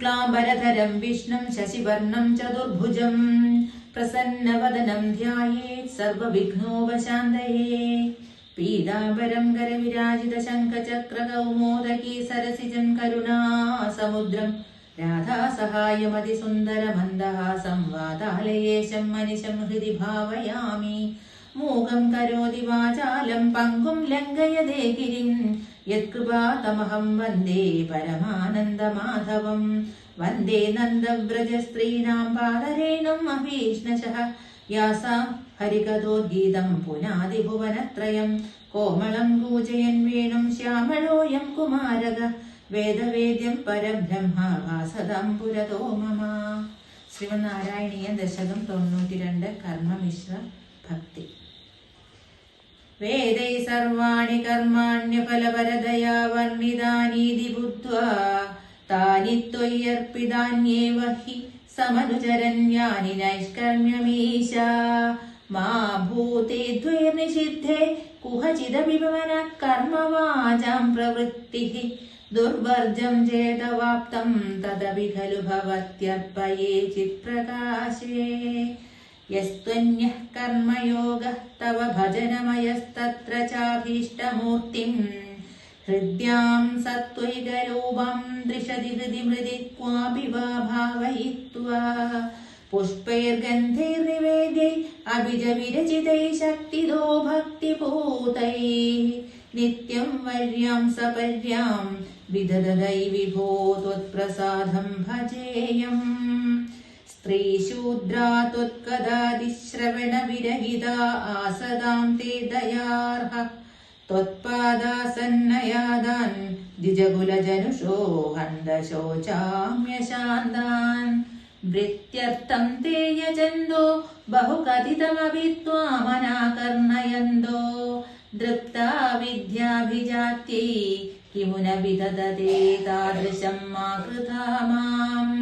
शुक्लाम्बरधरं, विष्णुं, शशिवर्णं, चतुर्भुजं। प्रसन्नवदनं ध्यायेत् सर्वविघ्नोपशान्तये। पीताम्बरम् करविराजितशङ्खचक्रकौमोदकीसरसिजम् करुणासमुद्रम् राधासहायमतिसुन्दरमन्दहासं वातालयेशं मनिशं हृदि भावयामि। मूकं करोति वाचा വാചാലം പങ്കും ലംഘയതേ ഗിരിം യത്കൃപാതമഹം വന്ദേ പരമാനന്ദമാധവം. വന്ദേ നന്ദവ്രജ സ്ത്രീണാം പാദരേണും അഭീഷ്ണശഃ യാസാം ഹരികഥോദ്ഗീതം പുനാതിഭുവനത്രയം. കോമളം പൂജയൻ വേണും ശ്യാമളോയം കുമാരക. വേദവേദ്യം പരബ്രഹ്മ ഭാസതം പുരതോ മമ. ശ്രീമനാരായണീയ ദശകം തൊണ്ണൂറ്റിരണ്ട് കർമ്മമിശ്ര ഭക്തി. വേദൈ സർവാണി കർമാണ്യഫലപരതയാ വർണിതാനീതി ബുദ്ധ്വാ താനി ത്വയ്യർപ്പിതാന്യേവ ഹി സമനുചരണ്യാനി നൈഷ്കർമ്യമീശ മാ ഭൂതേ ദ്വൈർനിഷിദ്ധേ കുഹചിദവിപമന കർമ്മവാചാം പ്രവൃത്തിഃ ദുർവർജം ചേതവാപ്തം തദപി ഖലു ഭവത്യർപ്പയേ ചിത്പ്രകാശേ യസ്ത്വന്യഃ കർമ്മയോഗः തവ ഭജനമയസ്തത്ര ചാഭീഷ്ടമൂർത്തിം ഹൃദ്യാം സത്വൈകരൂപം ദൃശതി ഹൃദി മൃതി ക്വാപി വാ ഭാവയിത്വാ പുഷ്പൈർഗന്ധൈർനിവേദ്യൈ അഭിജവിരചിതൈ ശക്തിദോ ഭക്തിഭൂതൈ. നിത്യം വര്യാം സപര്യാം വിദദൈ വിഭോ ത്വത്പ്രസാദം ഭജേയം. स्त्रीशूद्रा त्वत्कदादिश्रवणविरहिता आसदां ते दयार्ह त्वत्पादासन्नयादान् द्विजकुलजनुषो हन्दशोचाम्यशान्तान् वृत्त्यर्थं ते यजन्दो बहुकथितमपि त्वामनाकर्णयन्दो दृप्ता विद्याभिजात्यै किमुन विदधते तादृशं मा कृता माम्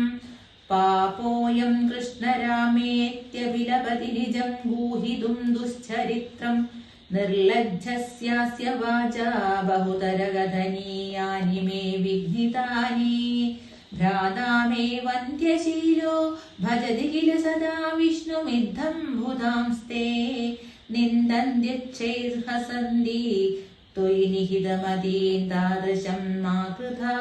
पापोऽयं कृष्णरामेत्यभिलपति निजं गूहितुं दुश्चरित्रम् निर्लज्जस्यास्य वाचा बहुतरगधनीयानि मे विघ्नितानि। भ्राता मे वन्ध्यशीलो भजति किल सदा विष्णुमिद्धं भुधांस्ते निन्दन्त्यच्छैर्हसन्ति त्वयि निहितमदीन् तादृशं मा कृथा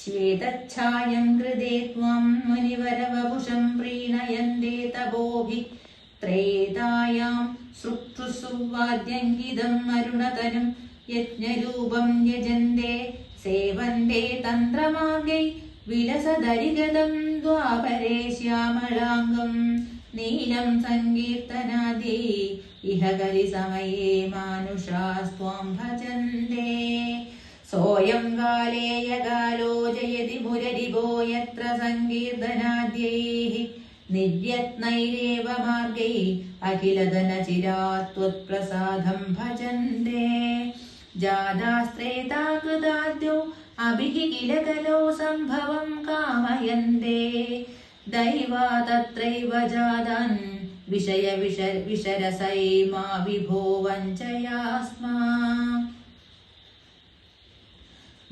श्वेतच्छायं कृते त्वं मुनिवरवपुषं प्रीणयन्ते तपोभिः ത്രേതായാം സൃക്ഷുസുവാദ്യങ്കിതം അരുണതനം യജ്ഞരൂപം യജന്തേ സേവന്തേ തന്ത്രമാർഗൈ വിലസദരിഗതം ദ്വാപരേ ശ്യാമളാംഗം നീലം സങ്കീർത്തനാദി ഇഹ കലിസമയേ മാനുഷാസ്ത്വാം ഭജന്തേ सोऽयं कालेय कालो जयति मुररिभो यत्र सङ्कीर्तनाद्यैः निर्यत्नैरेव मार्गै अखिलधनचिरा त्वत्प्रसादं भजन्ते जादास्त्रेता कृताद्यौ अभिः किल कलौ सम्भवं कामयन्ते दैवा तत्रैव जादान् विषय विष विशरसै मा विभो वञ्चयास्मा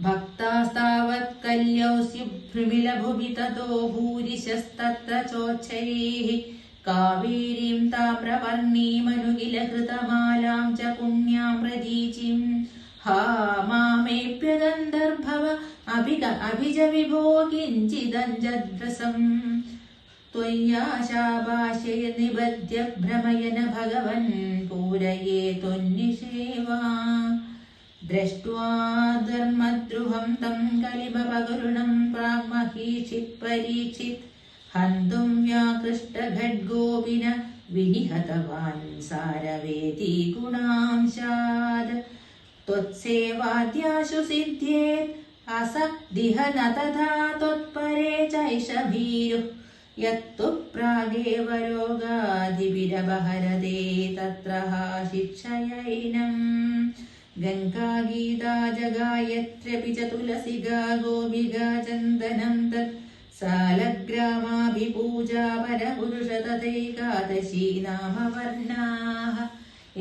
भक्तास्तावत्कल्यौस्युभ्रमिलभुवि ततो भूरिशस्तत्र चोच्चैः कावेरीं ताम्रवर्णीमनुकिलकृतमालां च पुण्यां प्रदीचिं हा मामेप्य गन्धर्भव अभिग अभिज विभो किञ्चिदञ्जद्रसम् त्वय्याशाभाष्य निबध्य भ्रमयन भगवन् पूरये त्वन्निषेवा दृष्ट्वा धर्मद्रुहं तं कलिमपगरुणं प्राग्महीषित् परीक्षित् हन्तुं व्याकृष्टखड्गोपिन विनिहतवान् सारवेदी गुणांशात् त्वत्सेवाद्याशु सिद्ध्येत् असदिह न तथा त्वत्परे चैष भीरुः यत्तु प्रागेव रोगाधिविरबहरदे तत्र शिक्षयैनम् गङ्गागीता जगायत्र्यपि च तुलसिगा गोपिगा चन्दनं तत् सालग्रामाभिपूजा परपुरुष तथैकादशी नामवर्णाः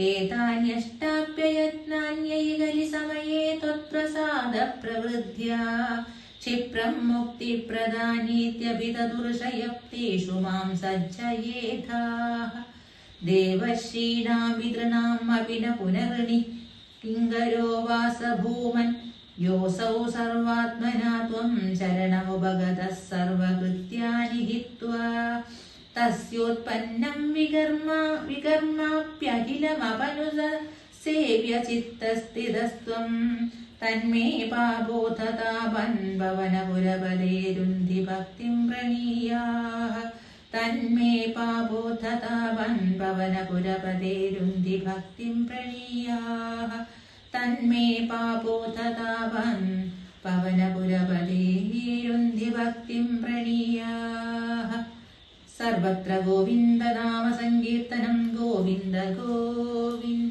एतान्यष्टाप्ययत्नान्यैगलिसमये त्वत्प्रसादप्रवृद्ध्या क्षिप्रं मुक्तिप्रदानीत्यपि तदुरुषयप्तेषु मां सज्जयेथाः देवश्रीणां पितॄणाम् अपि न पुनर्णि വാസഭൂമൻ? യോസൗ സർവാത്മനാ ത്വം ശരണമുപഗതഃ സർവകൃത്യാനി ഹിത്വാ തസ്യോത്പന്നം വികർമ്മ വികർമാപ്യഖിലമപനുസ സേവ്യ ചിത്തസ്ഥിതസ്ത്വം. തന്മേ പാപോധതാപൻ ഭവനപുരപദേരുന്ധി ഭക്തിം പ്രണീയാः തന്മേ പാപോധതാപൻ ഭവനപുരപദേരുന്ധി ഭക്തിം പ്രണീയാः തന്മേ പാപോധതാവൻ പവനപുരപതേരുന്തി ഭക്തിം പ്രണീയാः സർവത്ര ഗോവിന്ദനാമ സങ്കീർത്തനം ഗോവിന്ദ ഗോവിന്ദ